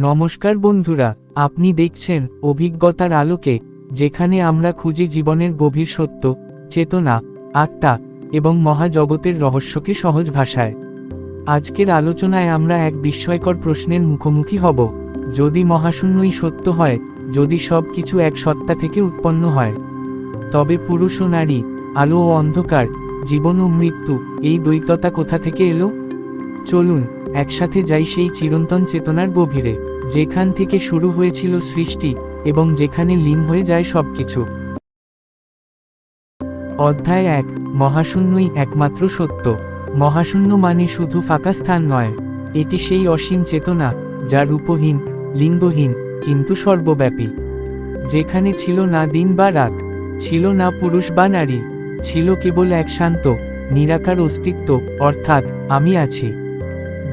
নমস্কার বন্ধুরা, আপনি দেখছেন অভিজ্ঞতার আলোকে, যেখানে আমরা খুঁজি জীবনের গভীর সত্য, চেতনা, আত্মা এবং মহাজগতের রহস্যকে সহজ ভাষায়। আজকের আলোচনায় আমরা এক বিস্ময়কর প্রশ্নের মুখোমুখি হব। যদি মহাশূন্যই সত্য হয়, যদি সব কিছু এক সত্তা থেকে উৎপন্ন হয়। তবে পুরুষ ও নারী, আলো ও অন্ধকার, জীবন ও মৃত্যু, এই দ্বৈততা কোথা থেকে এলো? চলুন, একসাথে যাই সেই চিরন্তন চেতনার গভীরে। যেখান থেকে শুরু হয়েছিল সৃষ্টি এবং যেখানে লীন হয়ে যায় সবকিছু। অধ্যায় এক, মহাশূন্যই একমাত্র সত্য। মহাশূন্য মানে শুধু ফাঁকা স্থান নয়। এটি সেই অসীম চেতনা, যা রূপহীন, লিঙ্গহীন, কিন্তু সর্বব্যাপী। যেখানে ছিল না দিন বা রাত, ছিল না পুরুষ বা নারী, ছিল কেবল এক শান্ত, নিরাকার অস্তিত্ব, অর্থাৎ আমি আছি।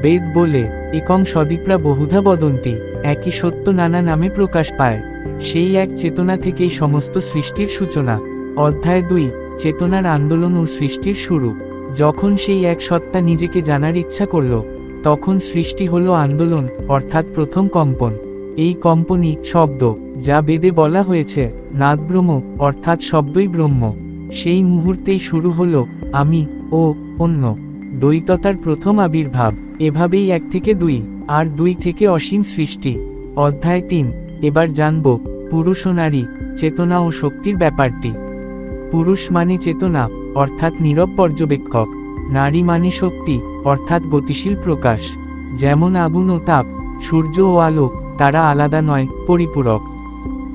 বেদ বলে, একং সদীপরা বহুধা বদন্তি, একই সত্য নানা নামে প্রকাশ পায়। সেই এক চেতনা থেকেই সমস্ত সৃষ্টির সূচনা। অধ্যায় দুই, চেতনার আন্দোলন ও সৃষ্টির শুরু। যখন সেই এক সত্তা নিজেকে জানার ইচ্ছা করল, তখন সৃষ্টি হলো আন্দোলন, অর্থাৎ প্রথম কম্পন। এই কম্পনই শব্দ, যা বেদে বলা হয়েছে, নাদব্রহ্ম, অর্থাৎ শব্দই ব্রহ্ম। সেই মুহূর্তেই শুরু হলো, আমি ও অন্য, দ্বৈততার প্রথম আবির্ভাব। এভাবেই এক থেকে দুই, আর দুই থেকে অসীম সৃষ্টি। অধ্যায় তিন, এবার জানব, পুরুষ ও নারী, চেতনা ও শক্তির ব্যাপারটি। পুরুষ মানে চেতনা, অর্থাৎ নীরব পর্যবেক্ষক। নারী মানে শক্তি, অর্থাৎ গতিশীল প্রকাশ। যেমন আগুন ও তাপ, সূর্য ও আলো, তারা আলাদা নয়, পরিপূরক।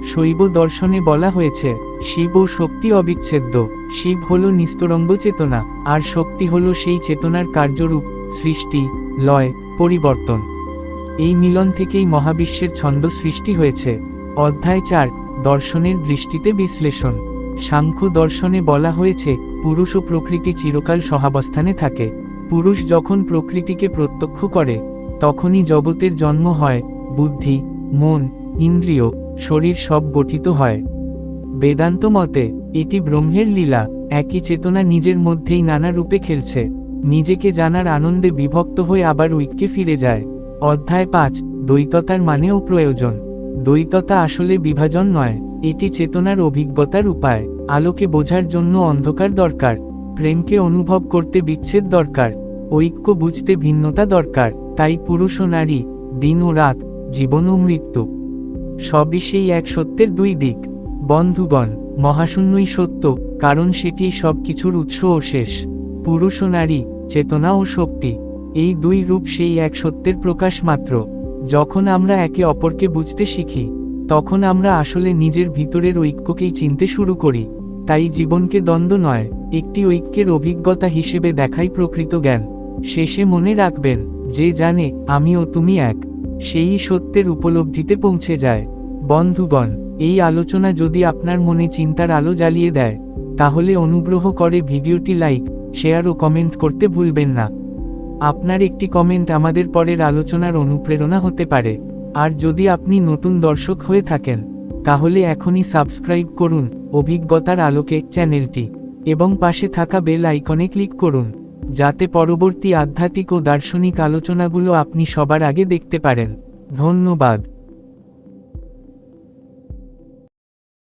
শৈব দর্শনে বলা হয়েছে, শিব ও শক্তি অবিচ্ছেদ্য। শিব হল নিস্তরঙ্গ চেতনা, আর শক্তি হল সেই চেতনার কার্যরূপ, সৃষ্টি। লয়, পরিবর্তন। এই মিলন থেকেই মহাবিশ্বের ছন্দ সৃষ্টি হয়েছে। অধ্যায় চার, দর্শনের দৃষ্টিতে বিশ্লেষণ। সাংখ্য দর্শনে বলা হয়েছে, পুরুষ ও প্রকৃতি চিরকাল সহাবস্থানে থাকে। পুরুষ যখন প্রকৃতিকে প্রত্যক্ষ করে, তখনই জগতের জন্ম হয়, বুদ্ধি, মন, ইন্দ্রিয়, শরীর সব গঠিত হয়। বেদান্ত মতে, এটি ব্রহ্মের লীলা, একই চেতনা নিজের মধ্যেই নানা রূপে খেলছে। নিজেকে জানার আনন্দে বিভক্ত হয়ে আবার ঐক্যে ফিরে যায়। অধ্যায় পাঁচ, দ্বৈততার মানেও প্রয়োজন। দ্বৈততা আসলে বিভাজন নয়, এটি চেতনার অভিজ্ঞতার উপায়। আলোকে বোঝার জন্য অন্ধকার দরকার, প্রেমকে অনুভব করতে বিচ্ছেদ দরকার, ঐক্য বুঝতে ভিন্নতা দরকার, তাই পুরুষ ও নারী, দিন ও রাত, জীবন ও মৃত্যু। সবই সেই এক সত্যের দুই দিক। বন্ধুগণ, মহাশূন্যই সত্য, কারণ সেটি সব কিছুর উৎস ও শেষ। পুরুষ ও নারী, চেতনা ও শক্তি, এই দুই রূপ সেই এক সত্যের প্রকাশ মাত্র। যখন আমরা একে অপরকে বুঝতে শিখি, তখন আমরা আসলে নিজের ভিতরের ঐক্যকেই চিনতে শুরু করি। তাই জীবনকে দ্বন্দ্ব নয়, একটি ঐক্যের অভিজ্ঞতা হিসেবে দেখাই প্রকৃত জ্ঞান। শেষে মনে রাখবেন, যে জানে, আমি ও তুমি এক। সেই সত্যের উপলব্ধিতে পৌঁছে যায়। বন্ধুগণ, এই আলোচনা যদি আপনার মনে চিন্তার আলো জ্বালিয়ে দেয়, তাহলে অনুগ্রহ করে ভিডিওটি লাইক শেয়ার ও কমেন্ট করতে ভুলবেন না। আপনার একটি কমেন্ট আমাদের পরের আলোচনার অনুপ্রেরণা হতে পারে। আর যদি আপনি নতুন দর্শক হয়ে থাকেন, তাহলে এখনই সাবস্ক্রাইব করুন অভিজ্ঞতার আলোকে চ্যানেলটি এবং পাশে থাকা বেল আইকনে ক্লিক করুন, যাতে পরবর্তী আধ্যাত্মিক ও দার্শনিক আলোচনাগুলো আপনি সবার আগে দেখতে পারেন। ধন্যবাদ।